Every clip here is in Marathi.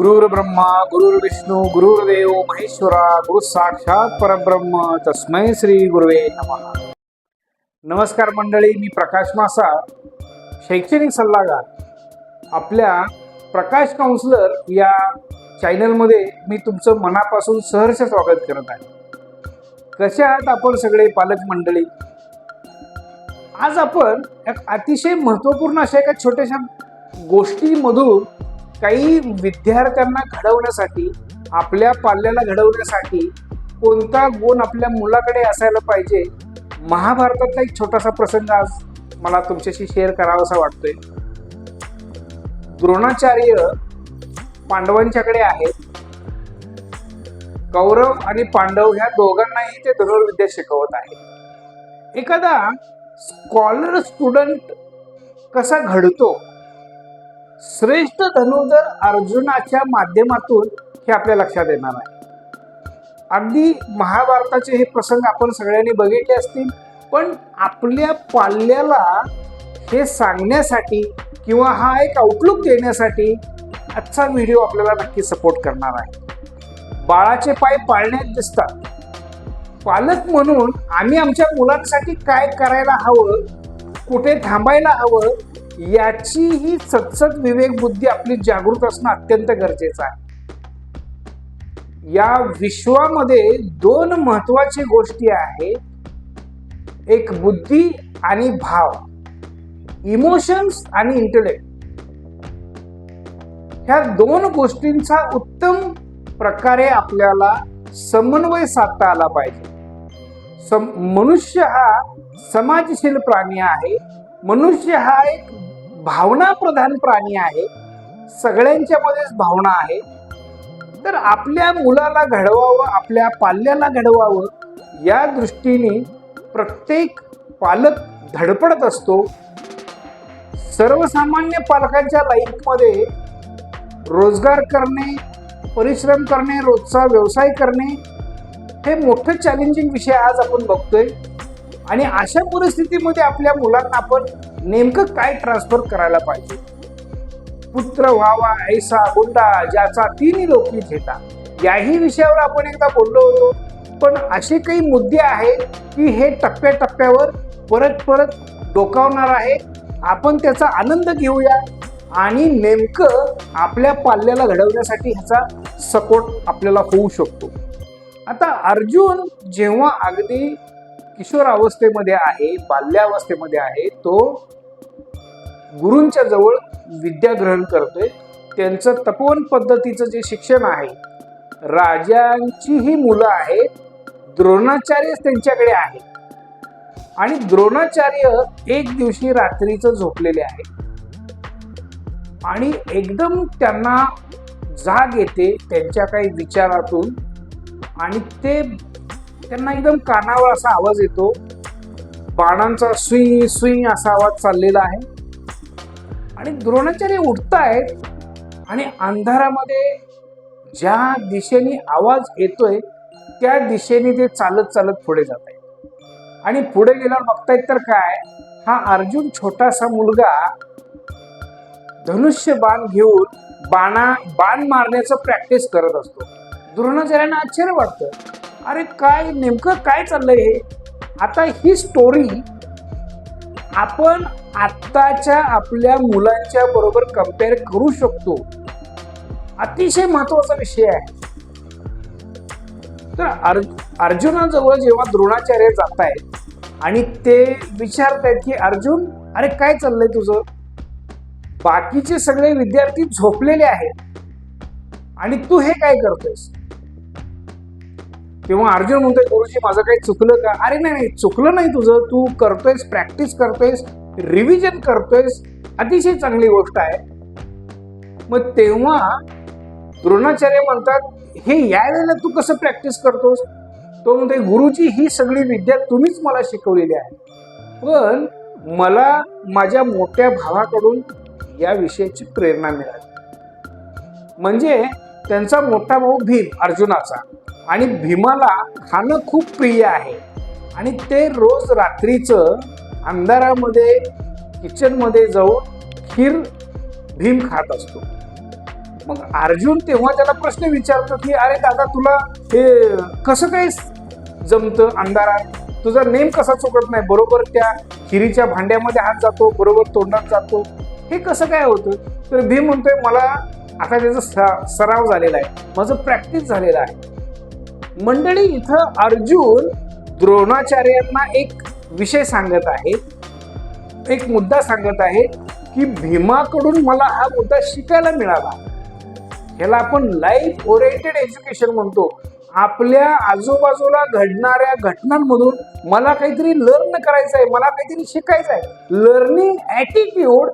गुरुर् ब्रह्मा गुरुर् विष्णू गुरुर्देव महेश्वरा गुरु साक्षात परब्रह्म तस्मय श्री गुरुवे नमः. नमस्कार मंडळी मी प्रकाश मासा शैक्षणिक सल्लागार. आपल्या प्रकाश काउन्सलर या चॅनलमध्ये मी तुमचं मनापासून सहर्ष स्वागत करत आहे. कसे आहात आपण सगळे पालक मंडळी? आज आपण एक अतिशय महत्त्वपूर्ण अशा एका छोट्याशा गोष्टीमधून काही विद्यार्थ्यांना घडवण्यासाठी आपल्या पाल्याला घडवण्यासाठी कोणता गुण आपल्या मुलाकडे असायला पाहिजे महाभारतातला एक छोटासा प्रसंग आज मला तुमच्याशी शेअर करावासा वाटतोय. द्रोणाचार्य पांडवांच्याकडे आहेत. कौरव आणि पांडव ह्या दोघांनाही ते धनुर्विद्या शिकवत आहेत. एखादा स्कॉलर स्टुडंट कसा घडतो? श्रेष्ठ धनुर्धर अर्जुनाच्या माध्यमातून हे आपल्या लक्षात येणार आहे. अगदी महाभारताचे हे प्रसंग आपण सगळ्यांनी बघितले असतील पण आपल्या पाल्याला हे सांगण्यासाठी किंवा हा एक आउटलुक देण्यासाठी आजचा व्हिडिओ आपल्याला नक्की सपोर्ट करणार आहे. बाळाचे पाय पाळण्यात दिसतात. पालक म्हणून आम्ही आमच्या मुलांसाठी काय करायला हवं कुठे थांबायला हवं याची ही सतसत विवेक बुद्धी आपली जागृत असणं अत्यंत गरजेचं आहे. या विश्वामध्ये दोन महत्वाची गोष्टी आहेत. एक बुद्धी आणि भाव. इमोशन्स आणि इंटेलेक्ट ह्या दोन गोष्टींचा उत्तम प्रकारे आपल्याला समन्वय साधता आला पाहिजे. सम मनुष्य हा समाजशील प्राणी आहे. मनुष्य हा एक भावना प्रधान प्राणी आहे. सगळ्यांच्या मध्येच भावना आहे. तर आपल्या मुलाला घडवावं आपल्या पाल्याला घडवावं या दृष्टीने प्रत्येक पालक धडपडत असतो. सर्वसामान्य पालकांच्या लाईफमध्ये रोजगार करणे परिश्रम करणे रोजचा व्यवसाय करणे हे मोठं चॅलेंजिंग विषय आज आपण बघतोय. आणि अशा परिस्थितीमध्ये आपल्या मुलांना आपण नेमकं काय ट्रान्सफर करायला पाहिजे? पुत्र व्हावा ऐसा गुंडा ज्याचा तिन्ही लोकी घेता याही विषयावर आपण एकदा बोललो होतो. पण असे काही मुद्दे आहेत की हे टप्प्याटप्प्यावर परत परत डोकावणार आहे. आपण त्याचा आनंद घेऊया आणि नेमकं आपल्या पाल्याला घडवण्यासाठी ह्याचा सपोर्ट आपल्याला होऊ शकतो. आता अर्जुन जेव्हा अगदी किशोर अवस्थेमध्ये आहे बाल्यावस्थेमध्ये आहे तो गुरूंच्या जवळ विद्या ग्रहण करतोय. त्यांचं तपोवन पद्धतीचं जे शिक्षण आहे राजांची ही मुलं आहेत द्रोणाचार्य त्यांच्याकडे आहे. आणि द्रोणाचार्य एक दिवशी रात्रीचं झोपलेले आहे आणि एकदम त्यांना जाग येते त्यांच्या काही विचारातून. आणि ते त्यांना एकदम कानावर असा आवाज येतो. बाणांचा सुई सुई असा आवाज चाललेला आहे. आणि द्रोणाचार्य उठतायत आणि अंधारामध्ये ज्या दिशेने आवाज येतोय त्या दिशेने ते चालत चालत पुढे जात आहे आणि पुढे गेल्यावर बघतायत तर काय हा अर्जुन छोटासा मुलगा धनुष्य बाण घेऊन बाणा बाण मारण्याचं प्रॅक्टिस करत असतो. द्रोणाचार्यांना आश्चर्य वाटतं. अरे काय नेमकं काय चाललंय हे? आता ही स्टोरी आपण आत्ताच्या आपल्या मुलांच्या बरोबर कंपेअर करू शकतो. अतिशय महत्त्वाचा विषय आहे. तर अर् अर्जुनाजवळ जेव्हा द्रोणाचार्य जात आहेत आणि ते विचारत आहेत की अर्जुन अरे काय चाललंय तुझं? बाकीचे सगळे विद्यार्थी झोपलेले आहेत आणि तू हे काय करतोयस? तेव्हा अर्जुन म्हणतोय गुरुजी माझं काही चुकलं का? अरे नाही नाही चुकलं नाही तुझं. तू करतोयस प्रॅक्टिस करतोयस रिव्हिजन करतोयस. अतिशय चांगली गोष्ट आहे. मग तेव्हा द्रोणाचार्य म्हणतात हे या वेळेला तू कसं प्रॅक्टिस करतोस? तो म्हणतोय गुरुजी ही सगळी विद्या तुम्हीच मला शिकवलेली आहे. पण मला माझ्या मोठ्या भावाकडून या विषयाची प्रेरणा मिळाली. म्हणजे त्यांचा मोठा भाऊ भीम अर्जुनाचा. आणि भीमाला खाणं खूप प्रिय आहे. आणि ते रोज रात्रीचं अंधारामध्ये किचनमध्ये जाऊन खीर भीम खात असतो. मग अर्जुन तेव्हा त्याला प्रश्न विचारतो की अरे दादा तुला हे कसं काय जमतं अंधारात? तुझा नेम कसा चुकत नाही? बरोबर त्या खिरीच्या भांड्यामध्ये हात जातो बरोबर तोंडात जातो. हे कसं काय होतं? तर भीम म्हणतोय मला आता त्याचा स- सराव झालेला आहे. माझं प्रॅक्टिस झालेलं आहे. मंडळी इथं अर्जुन द्रोणाचार्यांना एक विषय सांगत आहे. एक मुद्दा सांगत आहे की भीमाकडून मला हा मुद्दा शिकायला मिळाला. ह्याला आपण लाईफ ओरिएंटेड एज्युकेशन म्हणतो. आपल्या आजूबाजूला घडणाऱ्या घटनांमधून मला काहीतरी लर्न करायचं आहे मला काहीतरी शिकायचं आहे लर्निंग ॲटिट्यूड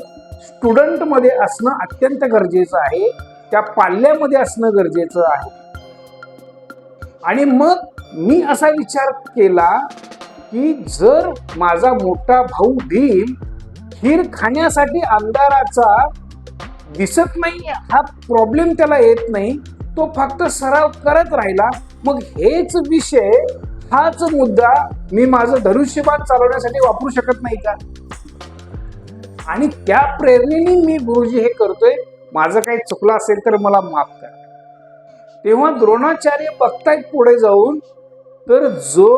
स्टुडंटमध्ये असणं अत्यंत गरजेचं आहे. त्या पाल्यामध्ये असणं गरजेचं आहे. आणि मग मी असा विचार केला की जर माझा मोठा भाऊ भीम खीर खाण्यासाठी अंधाराचा दिसत नाही हा प्रॉब्लेम त्याला येत नाही तो फक्त सराव करत राहिला. मग हेच विषय हाच मुद्दा मी माझं धनुष्यबाण चालवण्यासाठी वापरू शकत नाही का? आणि त्या प्रेरणेने मी गुरुजी हे करतोय. माझं काही चुकलं असेल तर मला माफ करा. तेव्हा द्रोणाचार्य बघतायत पुढे जाऊन तर जो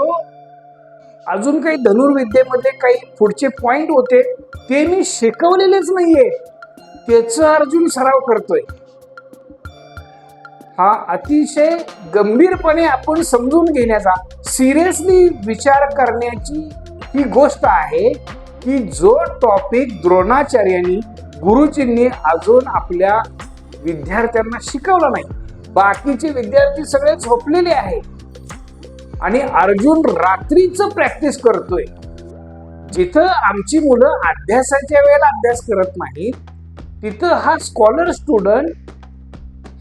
अजून काही धनुर्विद्येमध्ये काही पुढचे पॉइंट होते ते मी शिकवलेलेच नाहीये. त्याच अर्जुन सराव करतोय. हा अतिशय गंभीरपणे आपण समजून घेण्याचा सिरियसली विचार करण्याची ही गोष्ट आहे की जो टॉपिक द्रोणाचार्यांनी गुरुजींनी अजून आपल्या विद्यार्थ्यांना शिकवला नाही. बाकीचे विद्यार्थी सगळे झोपलेले आहेत. आणि अर्जुन रात्रीच प्रॅक्टिस करतोय. जिथं आमची मुलं अभ्यासाच्या वेळेला अभ्यास करत नाहीत तिथं हा स्कॉलर स्टुडंट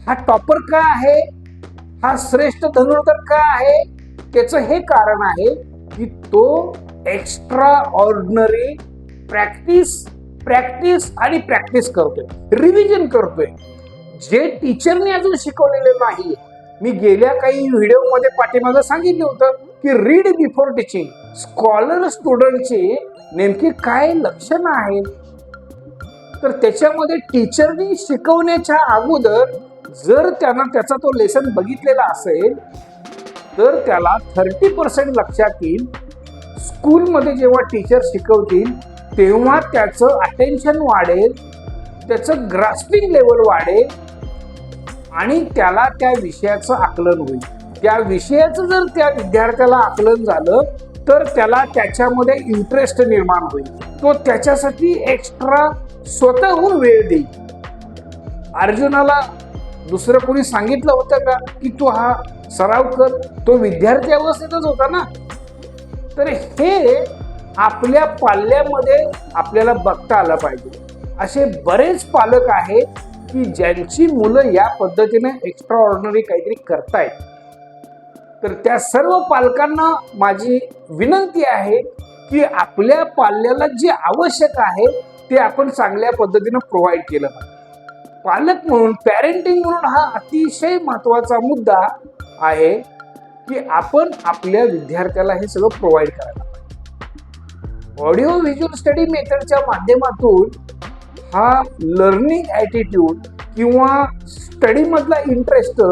हा टॉपर का आहे? हा श्रेष्ठ धनुर्धर का आहे? त्याचं हे कारण आहे की तो एक्स्ट्रा ऑर्डिनरी प्रॅक्टिस प्रॅक्टिस आणि प्रॅक्टिस करतोय. रिव्हिजन करतोय. जे टीचरने अजून शिकवलेले नाही मी गेल्या काही व्हिडिओमध्ये पाठीमागं सांगितलं होतं की रीड बिफोर टीचिंग स्कॉलर स्टुडंटचे नेमके काय लक्षणं आहेत? तर त्याच्यामध्ये टीचरनी शिकवण्याच्या अगोदर जर त्यांना त्याचा तो लेसन बघितलेला असेल तर त्याला थर्टी पर्सेंट लक्षात येईल. स्कूलमध्ये जेव्हा टीचर शिकवतील तेव्हा त्याचं अटेन्शन वाढेल त्याचं ग्रास्पिंग लेवल वाढेल आणि त्याला त्या विषयाचं आकलन होईल. त्या विषयाचं जर त्या विद्यार्थ्याला आकलन झालं तर त्याला त्याच्यामध्ये इंटरेस्ट निर्माण होईल. तो त्याच्यासाठी एक्स्ट्रा स्वतःहून वेळ देईल. अर्जुनाला दुसरं कोणी सांगितलं होतं का की तू हा सराव कर? तो विद्यार्थी अवस्थेतच होता ना. तर हे आपल्या पाल्यामध्ये आपल्याला बघता आलं पाहिजे. असे बरेच पालक आहेत की ज्यांची मुलं या पद्धतीने एक्स्ट्रा ऑर्डनरी काहीतरी करतायत. तर त्या सर्व पालकांना माझी विनंती आहे की आपल्या पाल्याला जे आवश्यक आहे ते आपण चांगल्या पद्धतीनं प्रोव्हाइड केलं पाहिजे. पालक म्हणून पॅरेंटिंग म्हणून हा अतिशय महत्त्वाचा मुद्दा आहे की आपण आपल्या विद्यार्थ्याला हे सगळं प्रोव्हाइड करायला पाहिजे. ऑडिओ व्हिज्युअल स्टडी मेथडच्या माध्यमातून हा लर्निंग ॲटिट्यूड किंवा स्टडीमधला इंटरेस्ट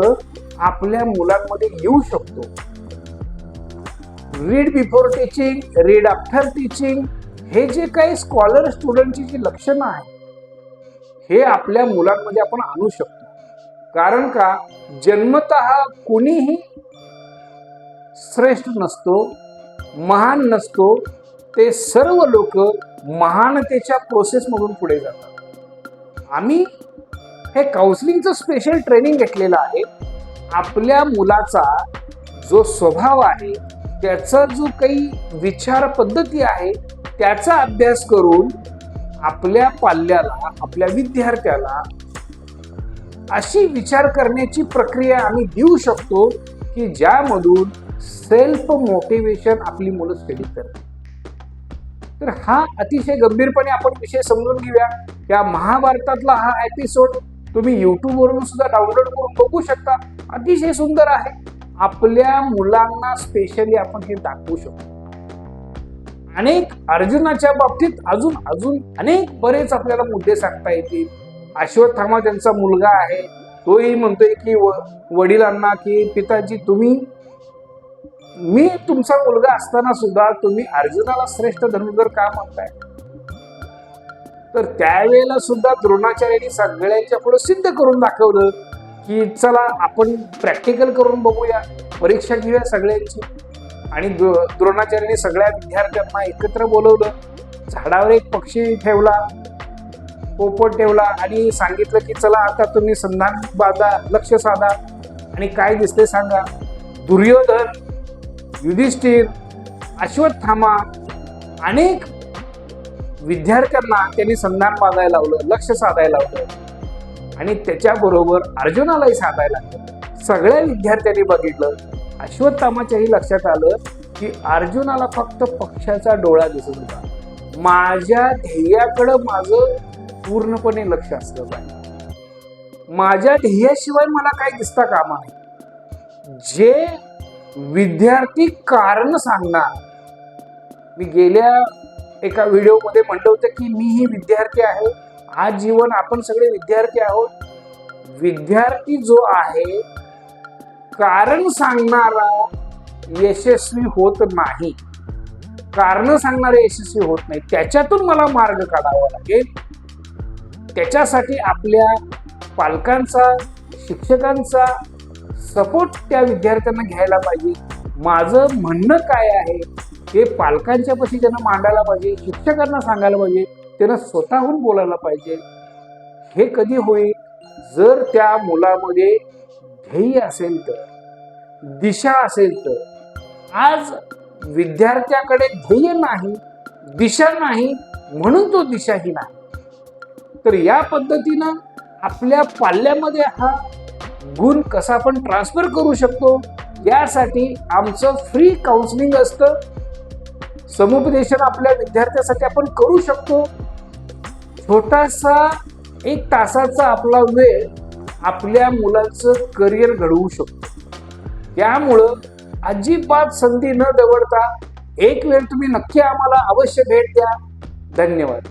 आपल्या मुलांमध्ये येऊ शकतो. Read before teaching read after teaching हे जे काही स्कॉलर स्टुडंटची जी लक्षणं आहेत हे आपल्या मुलांमध्ये आपण आणू शकतो. कारण का? जन्मत कोणीही श्रेष्ठ नसतो महान नसतो ते सर्व लोक महानतेच्या प्रोसेसमधून पुढे जातात. आम्ही हे काउन्सिलिंगचं स्पेशल ट्रेनिंग घेतलेलं आहे. आपल्या मुलाचा जो स्वभाव आहे त्याचा जो काही विचार पद्धती आहे त्याचा अभ्यास करून आपल्या पाल्याला आपल्या विद्यार्थ्याला अशी विचार करण्याची प्रक्रिया आम्ही देऊ शकतो की ज्यामधून सेल्फ मोटिवेशन आपली मुलं स्टडी करतात. तर हा अतिशय गंभीरपणे आपण विषय समजून घेऊया. या महाभारतातला हा एपिसोड तुम्ही युट्यूबवरून सुद्धा डाउनलोड करून बघू शकता. अतिशय सुंदर आहे. आपल्या मुलांना स्पेशली आपण हे दाखवू शकतो. अनेक अर्जुनाच्या बाबतीत अजून अजून अनेक बरेच आपल्याला मुद्दे सांगता येतील. अश्वत्थामा त्यांचा मुलगा आहे. तोही म्हणतोय की वडिलांना की पिताजी तुम्ही मी तुमचा मुलगा असताना सुद्धा तुम्ही अर्जुनाला श्रेष्ठ धनुर्धर का म्हणताय? तर त्यावेळेला सुद्धा द्रोणाचार्यांनी सगळ्यांच्या पुढे सिद्ध करून दाखवलं की चला आपण प्रॅक्टिकल करून बघूया परीक्षा घेऊया सगळ्यांची. आणि द्रो- द्रोणाचार्यांनी सगळ्या विद्यार्थ्यांना एकत्र बोलवलं झाडावर एक पक्षी ठेवला पोपट ठेवला आणि सांगितलं की चला आता तुम्ही संधान बाधा लक्ष साधा. आणि काय दिसते सांगा? दुर्योधन युधिष्ठिर अश्वत्थामा अनेक विद्यार्थ्यांना त्यांनी संधान बांधायला लावलं लक्ष साधायला लावलं. आणि त्याच्याबरोबर अर्जुनालाही साधायला लागलं सगळ्या विद्यार्थ्यांनी बघितलं. अश्वत्थामाच्याही लक्षात आलं की अर्जुनाला फक्त पक्षाचा डोळा दिसत होता. माझ्या ध्येयाकडं माझं पूर्णपणे लक्ष असलं पाहिजे. माझ्या ध्येयाशिवाय मला काय दिसता कामा नाही जे विद्यार्थी कारण सांगणार. मी गेल्या एका व्हिडिओमध्ये म्हटलं होतं की मीही विद्यार्थी आहे. आज जीवन आपण सगळे विद्यार्थी आहोत. विद्यार्थी जो आहे कारण सांगणारा यशस्वी होत नाही. कारण सांगणारे यशस्वी होत नाही. त्याच्यातून मला मार्ग काढावा लागेल. त्याच्यासाठी आपल्या पालकांचा शिक्षकांचा सपोर्ट त्या विद्यार्थ्यांना घ्यायला पाहिजे. माझं म्हणणं काय आहे हे पालकांच्या पशी त्यांना मांडायला पाहिजे शिक्षकांना सांगायला पाहिजे त्यांना स्वतःहून बोलायला पाहिजे. हे कधी होईल? जर त्या मुलामध्ये ध्येय असेल तर दिशा असेल तर आज विद्यार्थ्याकडे ध्येय नाही दिशा नाही म्हणून तो दिशाही नाही तर या पद्धतीनं आपल्या पाल्यामध्ये हा गुण कसा आपण ट्रान्सफर करू शकतो यासाठी आमचं फ्री काउन्सिलिंग असतं. समुपदेशन आपल्या विद्यार्थ्यासाठी आपण करू शकतो. छोटासा एक तासाचा आपला वेळ आपल्या मुलांचं करिअर घडवू शकतो. त्यामुळं अजिबात संधी न दवडता एक वेळ तुम्ही नक्की आम्हाला अवश्य भेट द्या. धन्यवाद.